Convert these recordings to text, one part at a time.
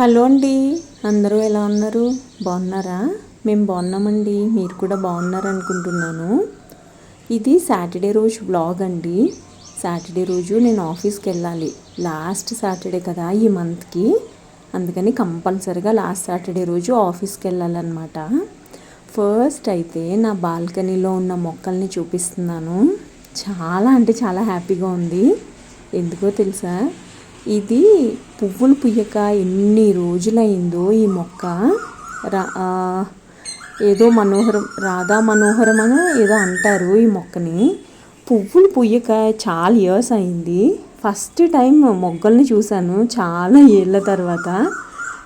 Hello అండి. అందరూ ఎలా ఉన్నారు? బాగున్నారా? మేము బాగున్నామండి. మీరు కూడా బాగున్నారు అనుకుంటున్నాను ఇది సాటర్డే రోజు బ్లాగ్ అండి. సాటర్డే రోజు నేను ఆఫీస్కి వెళ్ళాలి. లాస్ట్ సాటర్డే కదా ఈ మంత్కి. అందుకని కంపల్సరిగా లాస్ట్ సాటర్డే రోజు ఆఫీస్కి వెళ్ళాలన్నమాట. ఫస్ట్ అయితే నా బాల్కనీలో ఉన్న మొక్కల్ని చూపిస్తున్నాను. చాలా అంటే చాలా హ్యాపీగా ఉంది. ఎందుకో తెలుసా? ఇది పువ్వులు పుయ్యక ఎన్ని రోజులైందో ఈ మొక్క. రా ఏదో మనోహరం రాధా మనోహరం అని ఏదో అంటారు ఈ మొక్కని. పువ్వులు పుయ్యక చాలా ఇయర్స్ అయింది. ఫస్ట్ టైం మొగ్గల్ని చూశాను చాలా ఏళ్ళ తర్వాత.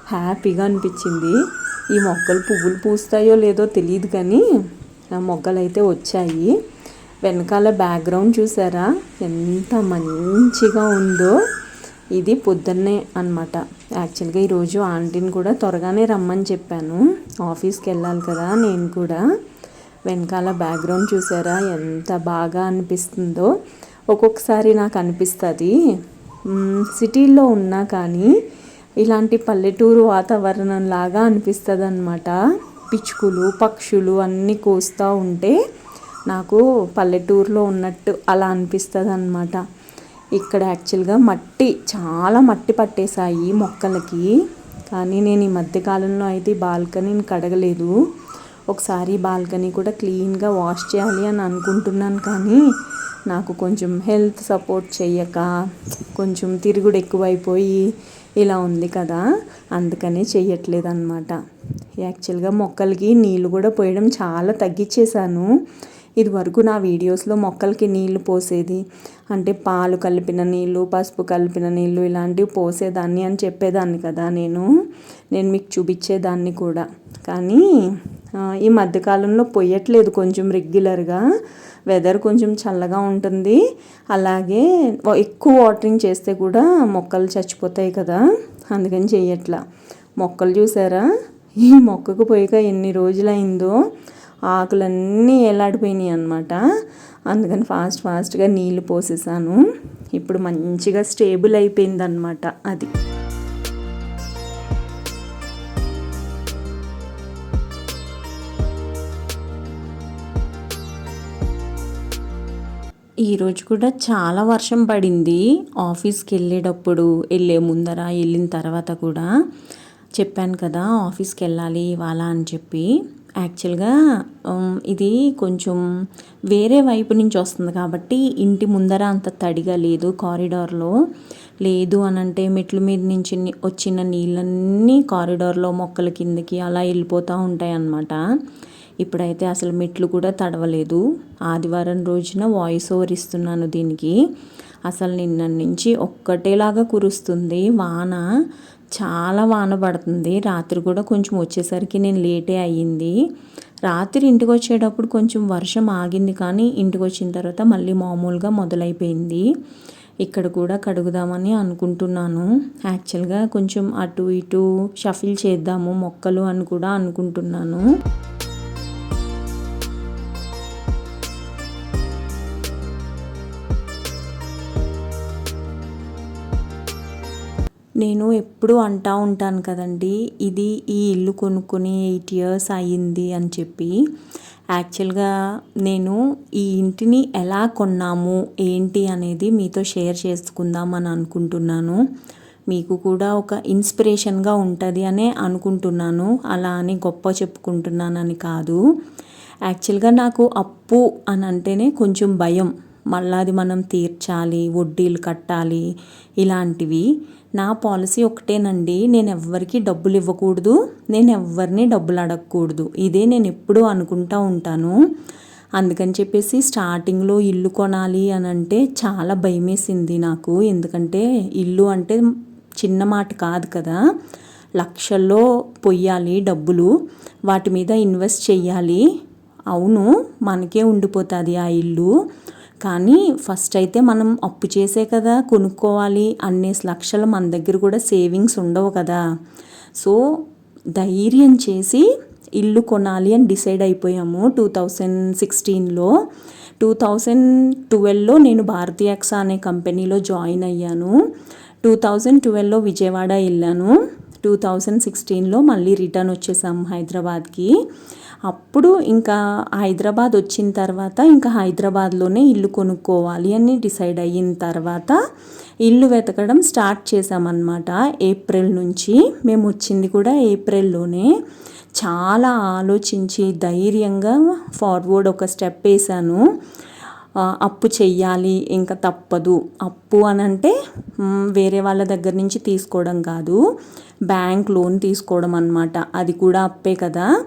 హ్యాపీగా అనిపించింది. ఈ మొక్కలు పువ్వులు పూస్తాయో లేదో తెలియదు కానీ ఆ మొగ్గలు అయితే వచ్చాయి. వెనకాల బ్యాక్గ్రౌండ్ చూసారా? ఎంత మంచిగా ఉందో. ఇది పొద్దున్నే అనమాట యాక్చువల్గా ఈరోజు ఆంటీని కూడా త్వరగానే రమ్మని చెప్పాను. ఆఫీస్కి వెళ్ళాలి కదా నేను కూడా. వెనకాల బ్యాక్గ్రౌండ్ చూసారా? ఎంత బాగా అనిపిస్తుందో. ఒక్కొక్కసారి నాకు అనిపిస్తుంది. సిటీల్లో ఉన్నా కానీ ఇలాంటి పల్లెటూరు వాతావరణం లాగా అనిపిస్తుంది అనమాట పిచ్చుకులు పక్షులు అన్నీ కోస్తూ ఉంటే నాకు పల్లెటూరులో ఉన్నట్టు అలా అనిపిస్తుంది అనమాట ఇక్కడ యాక్చువల్గా మట్టి చాలా మట్టి పట్టేశాయి మొక్కలకి. కానీ నేను ఈ మధ్యకాలంలో అయితే బాల్కనీని కడగలేదు. ఒకసారి బాల్కనీ కూడా క్లీన్గా వాష్ చేయాలి అని అనుకుంటున్నాను కానీ నాకు కొంచెం హెల్త్ సపోర్ట్ చేయక కొంచెం తిరుగుడు ఎక్కువైపోయి ఇలా ఉంది కదా అందుకనే చేయట్లేదు అనమాట యాక్చువల్గా మొక్కలకి నీళ్ళు కూడా పోయడం చాలా తగ్గించేశాను. ఇది వరకు నా వీడియోస్లో మొక్కలకి నీళ్ళు పోసేది. అంటే పాలు కలిపిన నీళ్ళు పసుపు కలిపిన నీళ్ళు ఇలాంటివి పోసేదాన్ని అని చెప్పేదాన్ని కదా నేను. నేను మీకు చూపించేదాన్ని కూడా. కానీ ఈ మధ్యకాలంలో పొయ్యట్లేదు కొంచెం రెగ్యులర్గా. వెదర్ కొంచెం చల్లగా ఉంటుంది. అలాగే ఎక్కువ వాటరింగ్ చేస్తే కూడా మొక్కలు చచ్చిపోతాయి కదా. అందుకని చెయ్యట్లా. మొక్కలు చూసారా? ఈ మొక్కకు పోయాక ఎన్ని రోజులైందో. ఆకులన్నీ ఎలాడిపోయినాయి అనమాట అందుకని ఫాస్ట్ ఫాస్ట్గా నీళ్ళు పోసేసాను. ఇప్పుడు మంచిగా స్టేబుల్ అయిపోయిందనమాట అది. ఈరోజు కూడా చాలా వర్షం పడింది. ఆఫీస్కి వెళ్ళేటప్పుడు వెళ్ళే ముందర వెళ్ళిన తర్వాత కూడా చెప్పాను కదా ఆఫీస్కి వెళ్ళాలి ఇవాళ అని చెప్పి. యాక్చువల్గా um, ఇది కొంచెం వేరే వైపు నుంచి వస్తుంది కాబట్టి ఇంటి ముందర అంత తడిగా లేదు కారిడార్లో. లేదు అని అంటే మెట్ల మీద నుంచి వచ్చిన నీళ్ళన్నీ కారిడార్లో మొక్కల కిందకి అలా వెళ్ళిపోతూ ఉంటాయి అన్నమాట ఇప్పుడైతే అసలు మెట్లు కూడా తడవలేదు. ఆదివారం రోజున వాయిస్ ఓవర్ ఇస్తున్నాను దీనికి. అసలు నిన్న నుంచి ఒక్కటేలాగా కురుస్తుంది. వాన చాలా వాన పడుతుంది. రాత్రి కూడా కొంచెం వచ్చేసరికి నేను లేటే అయ్యింది. రాత్రి ఇంటికి వచ్చేటప్పుడు కొంచెం వర్షం ఆగింది కానీ ఇంటికి వచ్చిన తర్వాత మళ్ళీ మామూలుగా మొదలైపోయింది. ఇక్కడ కూడా కడుగుదామని అనుకుంటున్నాను. యాక్చువల్గా కొంచెం అటు ఇటు షఫిల్ చేద్దాము మొక్కలు అని కూడా అనుకుంటున్నాను. నేను ఎప్పుడూ అంటా ఉంటాను కదండి ఇది ఈ ఇల్లు కొనుక్కొని ఎయిట్ ఇయర్స్ అయ్యింది అని చెప్పి. యాక్చువల్గా నేను ఈ ఇంటిని ఎలా కొన్నాము ఏంటి అనేది మీతో షేర్ చేసుకుందాం అని అనుకుంటున్నాను. మీకు కూడా ఒక ఇన్స్పిరేషన్గా ఉంటుంది అనే అనుకుంటున్నాను. అలా అని గొప్ప చెప్పుకుంటున్నానని కాదు. యాక్చువల్గా నాకు అప్పు అని అంటేనే కొంచెం భయం. మళ్ళీ అది మనం తీర్చాలి వడ్డీలు కట్టాలి ఇలాంటివి. నా పాలసీ ఒకటేనండి నేను ఎవ్వరికీ డబ్బులు ఇవ్వకూడదు నేను ఎవ్వరిని డబ్బులు అడగకూడదు ఇదే నేను ఎప్పుడూ అనుకుంటా ఉంటాను. అందుకని చెప్పేసి స్టార్టింగ్లో ఇల్లు కొనాలి అని అంటే చాలా భయమేసింది నాకు. ఎందుకంటే ఇల్లు అంటే చిన్న మాట కాదు కదా. లక్షల్లో పొయ్యాలి డబ్బులు వాటి మీద ఇన్వెస్ట్ చేయాలి అవును మనకే ఉండిపోతుంది ఆ ఇల్లు. కానీ ఫస్ట్ అయితే మనం అప్పు చేసే కదా కొనుక్కోవాలి అన్నేసి లక్షలు మన దగ్గర కూడా సేవింగ్స్ ఉండవు కదా. సో ధైర్యం చేసి ఇల్లు కొనాలి అని డిసైడ్ అయిపోయాము టూ థౌజండ్ సిక్స్టీన్లో. టూ థౌజండ్ ట్వెల్వ్లో నేను భారతీ ఎక్సా అనే కంపెనీలో జాయిన్ అయ్యాను. టూ థౌజండ్ ట్వెల్వ్లో విజయవాడ వెళ్ళాను. టూ థౌజండ్ సిక్స్టీన్లో మళ్ళీ రిటర్న్ వచ్చేసాం హైదరాబాద్కి. అప్పుడు ఇంకా హైదరాబాద్ వచ్చిన తర్వాత ఇంకా హైదరాబాద్లోనే ఇల్లు కొనుక్కోవాలి అని డిసైడ్ అయిన తర్వాత ఇల్లు వెతకడం స్టార్ట్ చేసామన్నమాట ఏప్రిల్ నుంచి. మేము వచ్చింది కూడా ఏప్రిల్లోనే. చాలా ఆలోచించి ధైర్యంగా ఫార్వర్డ్ ఒక స్టెప్ వేసాను అప్పు చెయ్యాలి ఇంకా తప్పదు. అప్పు అని అంటే వేరే వాళ్ళ దగ్గర నుంచి తీసుకోవడం కాదు. బ్యాంక్ లోన్ తీసుకోవడం అనమాట అది కూడా అప్పే కదా.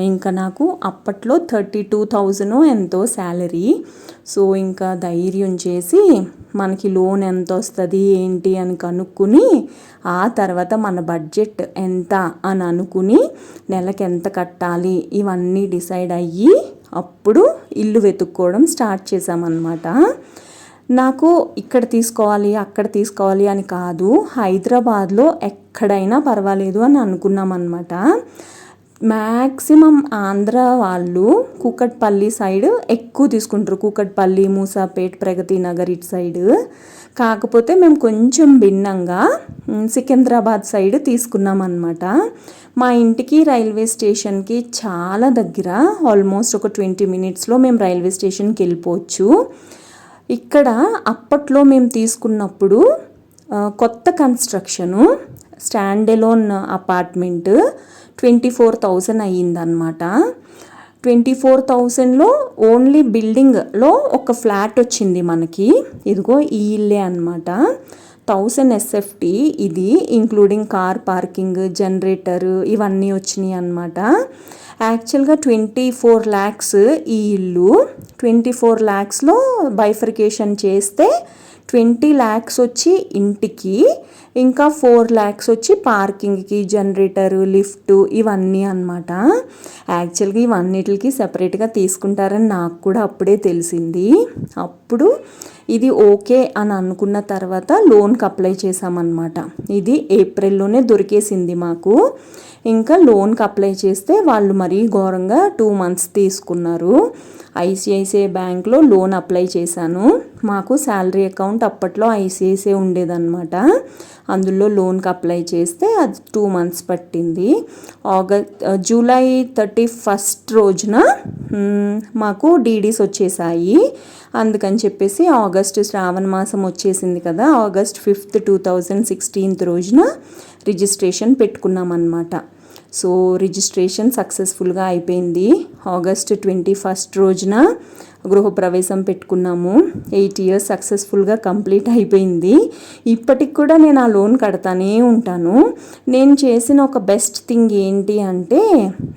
ఇంకా నాకు అప్పట్లో థర్టీ టూ థౌజండ్ ఎంతో శాలరీ. సో ఇంకా ధైర్యం చేసి మనకి లోన్ ఎంత వస్తుంది ఏంటి అని కనుక్కుని ఆ తర్వాత మన బడ్జెట్ ఎంత అని అనుకుని నెలకి ఎంత కట్టాలి ఇవన్నీ డిసైడ్ అయ్యి అప్పుడు ఇల్లు వెతుక్కోవడం స్టార్ట్ చేశామన్నమాట. నాకు ఇక్కడ తీసుకోవాలి అక్కడ తీసుకోవాలి అని కాదు హైదరాబాద్లో ఎక్కడైనా పర్వాలేదు అని అనుకున్నాం అనమాట మ్యాక్సిమం ఆంధ్ర వాళ్ళు కూకట్పల్లి సైడ్ ఎక్కువ తీసుకుంటారు. కూకట్పల్లి మూసాపేట్ ప్రగతి నగర్ ఇటు సైడ్. కాకపోతే మేము కొంచెం భిన్నంగా సికింద్రాబాద్ సైడ్ తీసుకున్నాం అనమాట మా ఇంటికి రైల్వే స్టేషన్కి చాలా దగ్గర ఆల్మోస్ట్ ఒక ట్వంటీ మినిట్స్లో మేము రైల్వే స్టేషన్కి వెళ్ళిపోవచ్చు. ఇక్కడ అప్పట్లో మేము తీసుకున్నప్పుడు కొత్త construction stand alone apartment twenty four thousand అయ్యిందనమాట twenty four థౌజండ్లో ఓన్లీ బిల్డింగ్లో ఒక ఫ్లాట్ వచ్చింది మనకి. ఇదిగో ఈ ఇల్లే అనమాట థౌసండ్ ఎస్ఎఫ్టీ ఇది ఇంక్లూడింగ్ కార్ పార్కింగ్ జనరేటర్ ఇవన్నీ వచ్చినాయి అనమాట యాక్చువల్గా ట్వంటీ ఫోర్ ల్యాక్స్ ఈ ఇల్లు. ట్వంటీ ఫోర్ ల్యాక్స్లో బైఫర్కేషన్ చేస్తే ట్వంటీ ల్యాక్స్ వచ్చి ఇంటికి ఇంకా ఫోర్ ల్యాక్స్ వచ్చి పార్కింగ్కి జనరేటరు లిఫ్ట్ ఇవన్నీ అనమాట యాక్చువల్గా ఇవన్నిటికి సపరేట్గా తీసుకుంటారని నాకు కూడా అప్పుడే తెలిసింది. అప్పుడు ఇది ఓకే అని అనుకున్న తర్వాత లోన్కి అప్లై చేసామన్నమాట ఇది ఏప్రిల్లోనే దొరికేసింది మాకు. ఇంకా లోన్కి అప్లై చేస్తే వాళ్ళు మరీ ఘోరంగా టూ మంత్స్ తీసుకున్నారు. ఐసిఐసిఐ బ్యాంక్లో లోన్ అప్లై చేశాను. మాకు శాలరీ అకౌంట్ అప్పట్లో ఐసిఐసిఐ ఉండేదన్నమాట. అందులో లోన్కి అప్లై చేస్తే అది టూ మంత్స్ పట్టింది. ఆగస్ట్ జూలై థర్టీ ఫస్ట్ రోజున మాకు డీడీస్ వచ్చేసాయి. అందుకని చెప్పేసి ఆగస్ట్ శ్రావణ మాసం వచ్చేసింది కదా August fifth two thousand sixteenth రోజున రిజిస్ట్రేషన్ పెట్టుకున్నాం అనమాట సో రిజిస్ట్రేషన్ సక్సెస్ఫుల్గా అయిపోయింది. ఆగస్ట్ ట్వంటీ ఫస్ట్ రోజున గృహప్రవేశం పెట్టుకున్నాము. ఎయిట్ ఇయర్స్ సక్సెస్ఫుల్గా కంప్లీట్ అయిపోయింది. ఇప్పటికి కూడా నేను ఆ లోన్ కడతానే ఉంటాను. నేను చేసిన ఒక బెస్ట్ థింగ్ ఏంటి అంటే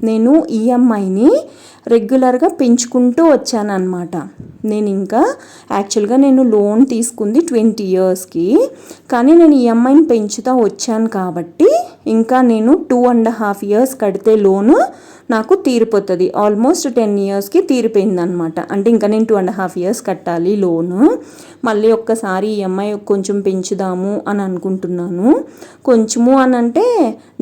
నేను ఈఎంఐని రెగ్యులర్గా పెంచుకుంటూ వచ్చానమాట నేను ఇంకా యాక్చువల్గా నేను లోన్ తీసుకుంది ట్వంటీ ఇయర్స్కి. కానీ నేను ఈఎంఐని పెంచుతూ వచ్చాను కాబట్టి ఇంకా నేను టూ అండ్ హాఫ్ ఇయర్స్ కడితే లోను నాకు తీరిపోతుంది. ఆల్మోస్ట్ టెన్ ఇయర్స్కి తీరిపోయింది అనమాట అంటే ఇంకా నేను టూ అండ్ హాఫ్ ఇయర్స్ కట్టాలి లోను. మళ్ళీ ఒక్కసారి ఈఎంఐ కొంచెం పెంచుదాము అని అనుకుంటున్నాను. కొంచెము అని అంటే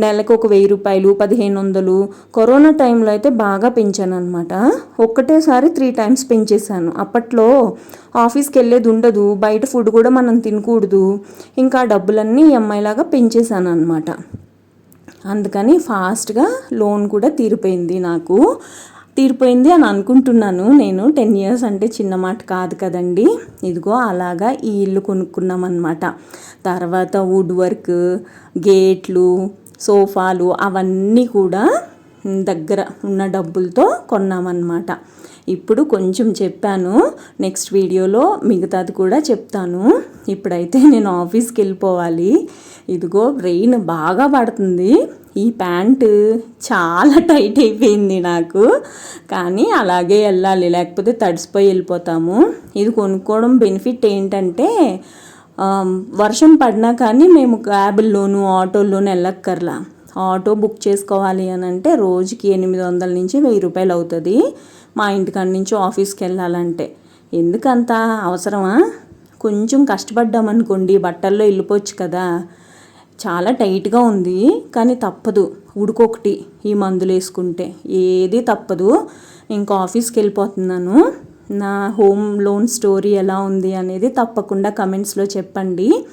నెలకు ఒక వెయ్యి రూపాయలు పదిహేను వందలు. కరోనా టైంలో అయితే బాగా పెంచాను అనమాట ఒక్కటేసారి త్రీ టైమ్స్ పెంచేశాను. అప్పట్లో ఆఫీస్కి వెళ్ళేది ఉండదు. బయట ఫుడ్ కూడా మనం తినకూడదు. ఇంకా డబ్బులన్నీ ఈఎంఐ లాగా పెంచేశాను అనమాట అందుకని ఫాస్ట్గా లోన్ కూడా తీరిపోయింది నాకు. తీరిపోయింది అని అనుకుంటున్నాను నేను. టెన్ ఇయర్స్ అంటే చిన్న మాట కాదు కదండి. ఇదిగో అలాగా ఈ ఇల్లు కొనుక్కున్నాం అనమాట తర్వాత వుడ్ వర్క్ గేట్లు సోఫాలు అవన్నీ కూడా దగ్గర ఉన్న డబ్బులతో కొన్నామన్నమాట. ఇప్పుడు కొంచెం చెప్పాను. నెక్స్ట్ వీడియోలో మిగతాది కూడా చెప్తాను. ఇప్పుడైతే నేను ఆఫీస్కి వెళ్ళిపోవాలి ఇదిగో రెయిన్ బాగా పడుతుంది. ఈ ప్యాంటు చాలా టైట్ అయిపోయింది నాకు. కానీ అలాగే వెళ్ళాలి. లేకపోతే తడిసిపోయి వెళ్ళిపోతాము. ఇది కొనుక్కోవడం బెనిఫిట్ ఏంటంటే వర్షం పడినా కానీ మేము క్యాబుల్లోనూ ఆటోల్లోనూ వెళ్ళక్కర్లా. ఆటో బుక్ చేసుకోవాలి అని అంటే రోజుకి ఎనిమిది వందల నుంచి వెయ్యి రూపాయలు అవుతుంది. మా ఇంటికాడ నుంచి ఆఫీస్కి వెళ్ళాలంటే. ఎందుకంత అవసరమా? కొంచెం కష్టపడ్డామనుకోండి బట్టల్లో వెళ్ళిపోవచ్చు కదా. చాలా టైట్గా ఉంది కానీ తప్పదు. ఉడుకొకటి ఈ మందులు వేసుకుంటే. ఏది తప్పదు. ఇంకా ఆఫీస్కి వెళ్ళిపోతున్నాను. నా హోమ్ లోన్ స్టోరీ ఎలా ఉంది అనేది తప్పకుండా కమెంట్స్లో చెప్పండి.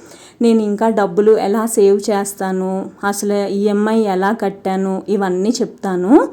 నేను ఇంకా డబ్బులు ఎలా సేవ్ చేస్తాను? అసలు ఈఎంఐ ఎలా కట్టాను? ఇవన్నీ చెప్తాను.